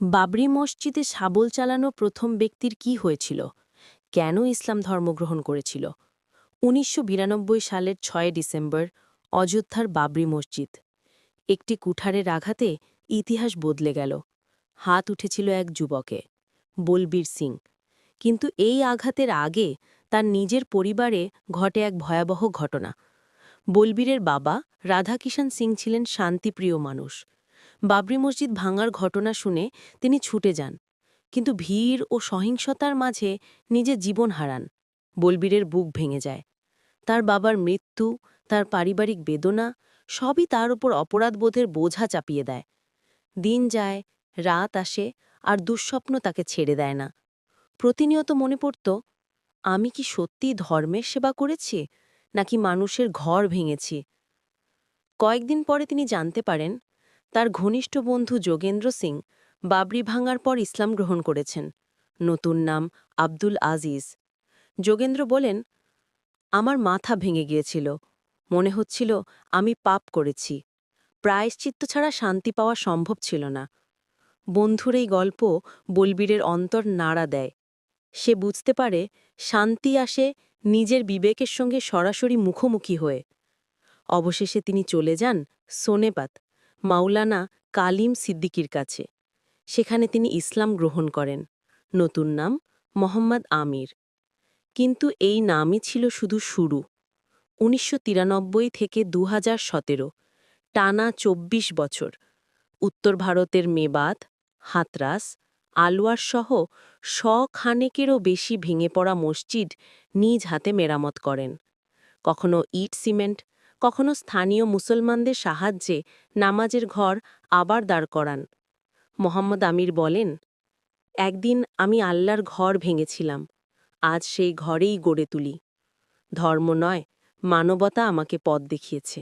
বাবরি মসজিদে সাবল চালানো প্রথম ব্যক্তির কি হয়েছিল? কেন ইসলাম ধর্মগ্রহণ করেছিল? উনিশশো বিরানব্বই সালের ছয় ডিসেম্বর, অযোধ্যার বাবরি মসজিদ। একটি কুঠারের আঘাতে ইতিহাস বদলে গেল। হাত উঠেছিল এক যুবকে, বলবীর সিং। কিন্তু এই আঘাতের আগে তার নিজের পরিবারে ঘটে এক ভয়াবহ ঘটনা। বলবীরের বাবা রাধাকিষাণ সিং ছিলেন শান্তিপ্রিয় মানুষ। বাবরি মসজিদ ভাঙার ঘটনা শুনে তিনি ছুটে যান, কিন্তু ভিড় ও সহিংসতার মাঝে নিজে জীবন হারান। বলবীরের বুক ভেঙে যায়। তার বাবার মৃত্যু, তার পারিবারিক বেদনা, সবই তার উপর অপরাধবোধের বোঝা চাপিয়ে দেয়। দিন যায়, রাত আসে, আর দুঃস্বপ্ন তাকে ছেড়ে দেয় না। প্রতিনিয়ত মনে পড়ত, আমি কি সত্যি ধর্মের সেবা করেছি, নাকি মানুষের ঘর ভেঙেছি? কয়েকদিন পরে তিনি জানতে পারেন তার ঘনিষ্ঠ বন্ধু যোগেন্দ্র সিং বাবরি ভাঙার পর ইসলাম গ্রহণ করেছেন। নতুন নাম আব্দুল আজিজ। যোগেন্দ্র বলেন, আমার মাথা ভেঙে গিয়েছিল। মনে হচ্ছিল আমি পাপ করেছি। প্রায়শ্চিত্ত ছাড়া শান্তি পাওয়া সম্ভব ছিল না। বন্ধুর এই গল্প বলবীরের অন্তর নাড়া দেয়। সে বুঝতে পারে শান্তি আসে নিজের বিবেকের সঙ্গে সরাসরি মুখোমুখি হয়ে। অবশেষে তিনি চলে যান সোনেপাত। মাওলানা কালিম সিদ্দিকির কাছে। সেখানে তিনি ইসলাম গ্রহণ করেন। নতুন নাম মোহাম্মদ আমির। কিন্তু এই নামই ছিল শুধু শুরু। উনিশশো তিরানব্বই থেকে দু হাজার সতেরো, টানা ২৪ বছর। উত্তর ভারতের মেবাদ হাতরাস, আলওয়ার সহ শ খানেকেরও বেশি ভেঙে পড়া মসজিদ নিজ হাতে মেরামত করেন। কখনো ইট সিমেন্ট কখনো স্থানীয় মুসলমানদের সাহায্যে নামাজের ঘর আবার দাঁড় করান। মোহাম্মদ আমির বলেন, একদিন আমি আল্লাহর ঘর ভেঙেছিলাম, আজ সেই ঘরেই গড়ে তুলি। ধর্ম নয়, মানবতা আমাকে পথ দেখিয়েছে।